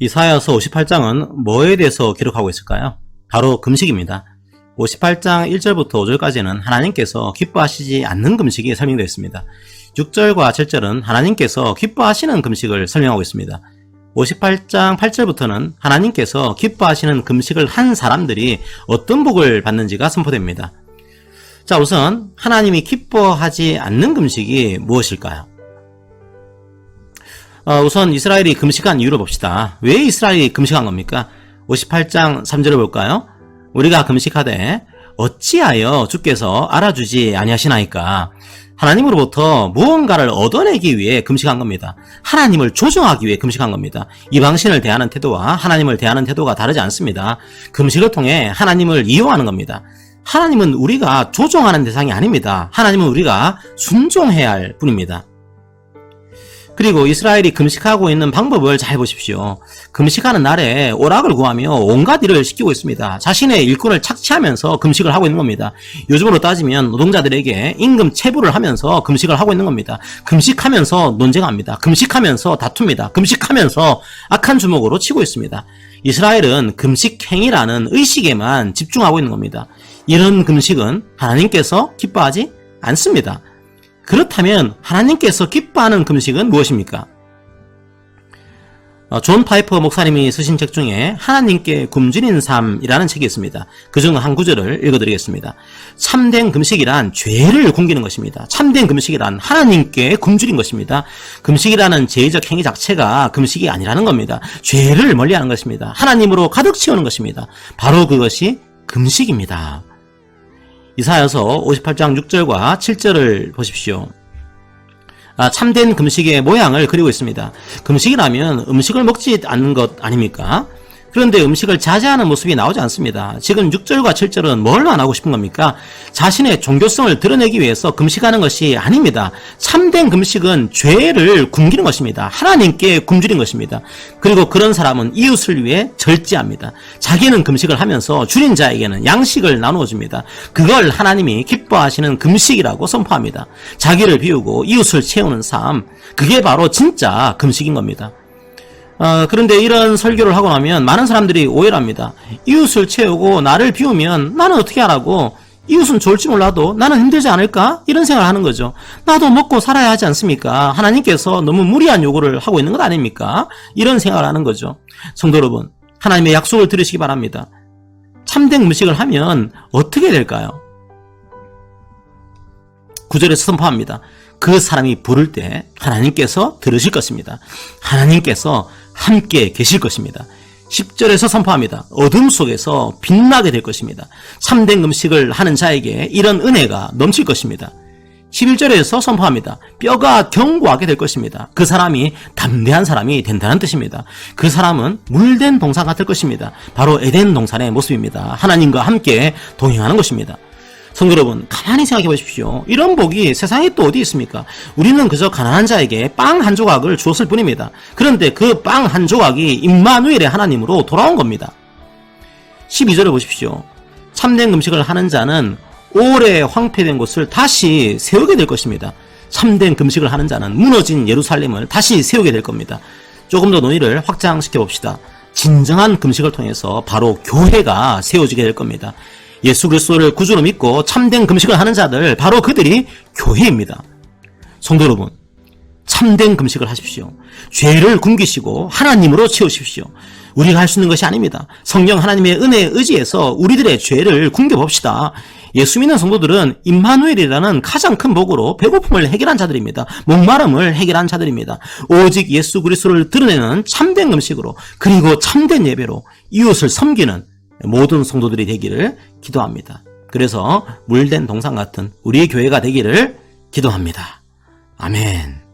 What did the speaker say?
이사야서 58장은 뭐에 대해서 기록하고 있을까요? 바로 금식입니다. 58장 1절부터 5절까지는 하나님께서 기뻐하시지 않는 금식이 설명되어 있습니다. 6절과 7절은 하나님께서 기뻐하시는 금식을 설명하고 있습니다. 58장 8절부터는 하나님께서 기뻐하시는 금식을 한 사람들이 어떤 복을 받는지가 선포됩니다. 자, 우선 하나님이 기뻐하지 않는 금식이 무엇일까요? 어, 우선 이스라엘이 금식한 이유를 봅시다. 왜 이스라엘이 금식한 겁니까? 58장 3절을 볼까요? 우리가 금식하되 어찌하여 주께서 알아주지 아니하시나이까 하나님으로부터 무언가를 얻어내기 위해 금식한 겁니다. 하나님을 조정하기 위해 금식한 겁니다. 이방신을 대하는 태도와 하나님을 대하는 태도가 다르지 않습니다. 금식을 통해 하나님을 이용하는 겁니다. 하나님은 우리가 조종하는 대상이 아닙니다. 하나님은 우리가 순종해야 할 뿐입니다. 그리고 이스라엘이 금식하고 있는 방법을 잘 보십시오. 금식하는 날에 오락을 구하며 온갖 일을 시키고 있습니다. 자신의 일꾼을 착취하면서 금식을 하고 있는 겁니다. 요즘으로 따지면 노동자들에게 임금 체불을 하면서 금식을 하고 있는 겁니다. 금식하면서 논쟁합니다. 금식하면서 다툽니다. 금식하면서 악한 주먹으로 치고 있습니다. 이스라엘은 금식행위라는 의식에만 집중하고 있는 겁니다. 이런 금식은 하나님께서 기뻐하지 않습니다. 그렇다면 하나님께서 기뻐하는 금식은 무엇입니까? 어, 존 파이퍼 목사님이 쓰신 책 중에 하나님께 굶주린 삶이라는 책이 있습니다. 그 중 한 구절을 읽어드리겠습니다. 참된 금식이란 죄를 굶기는 것입니다. 참된 금식이란 하나님께 굶주린 것입니다. 금식이라는 제의적 행위 자체가 금식이 아니라는 겁니다. 죄를 멀리하는 것입니다. 하나님으로 가득 채우는 것입니다. 바로 그것이 금식입니다. 이사여서 58장 6절과 7절을 보십시오. 아, 참된 금식의 모양을 그리고 있습니다. 금식이라면 음식을 먹지 않는 것 아닙니까? 그런데 음식을 자제하는 모습이 나오지 않습니다. 지금 6절과 7절은 뭘안 하고 싶은 겁니까? 자신의 종교성을 드러내기 위해서 금식하는 것이 아닙니다. 참된 금식은 죄를 굶기는 것입니다. 하나님께 굶주린 것입니다. 그리고 그런 사람은 이웃을 위해 절제합니다. 자기는 금식을 하면서 줄인 자에게는 양식을 나누어 줍니다. 그걸 하나님이 기뻐하시는 금식이라고 선포합니다. 자기를 비우고 이웃을 채우는 삶, 그게 바로 진짜 금식인 겁니다. 어, 그런데 이런 설교를 하고 나면 많은 사람들이 오해를 합니다. 이웃을 채우고 나를 비우면 나는 어떻게 하라고? 이웃은 좋을지 몰라도 나는 힘들지 않을까? 이런 생각을 하는 거죠. 나도 먹고 살아야 하지 않습니까? 하나님께서 너무 무리한 요구를 하고 있는 것 아닙니까? 이런 생각을 하는 거죠. 성도 여러분, 하나님의 약속을 들으시기 바랍니다. 참된 음식을 하면 어떻게 될까요? 구절에서 선포합니다. 그 사람이 부를 때 하나님께서 들으실 것입니다. 하나님께서 함께 계실 것입니다. 10절에서 선포합니다. 어둠 속에서 빛나게 될 것입니다. 참된 음식을 하는 자에게 이런 은혜가 넘칠 것입니다. 11절에서 선포합니다. 뼈가 견고하게 될 것입니다. 그 사람이 담대한 사람이 된다는 뜻입니다. 그 사람은 물된 동산 같을 것입니다. 바로 에덴 동산의 모습입니다. 하나님과 함께 동행하는 것입니다. 성도 여러분, 가만히 생각해 보십시오. 이런 복이 세상에 또 어디 있습니까? 우리는 그저 가난한 자에게 빵 한 조각을 주었을 뿐입니다. 그런데 그 빵 한 조각이 임마누엘의 하나님으로 돌아온 겁니다. 12절을 보십시오. 참된 음식을 하는 자는 오래 황폐된 곳을 다시 세우게 될 것입니다. 참된 금식을 하는 자는 무너진 예루살렘을 다시 세우게 될 겁니다. 조금 더 논의를 확장시켜 봅시다. 진정한 금식을 통해서 바로 교회가 세워지게 될 겁니다. 예수 그리스도를 구주로 믿고 참된 금식을 하는 자들 바로 그들이 교회입니다. 성도 여러분, 참된 금식을 하십시오. 죄를 굶기시고 하나님으로 채우십시오. 우리가 할 수 있는 것이 아닙니다. 성령 하나님의 은혜에 의지해서 우리들의 죄를 굶겨봅시다. 예수 믿는 성도들은 임마누엘이라는 가장 큰 복으로 배고픔을 해결한 자들입니다. 목마름을 해결한 자들입니다. 오직 예수 그리스도를 드러내는 참된 음식으로 그리고 참된 예배로 이웃을 섬기는 모든 성도들이 되기를 기도합니다. 그래서 물된 동상 같은 우리의 교회가 되기를 기도합니다. 아멘.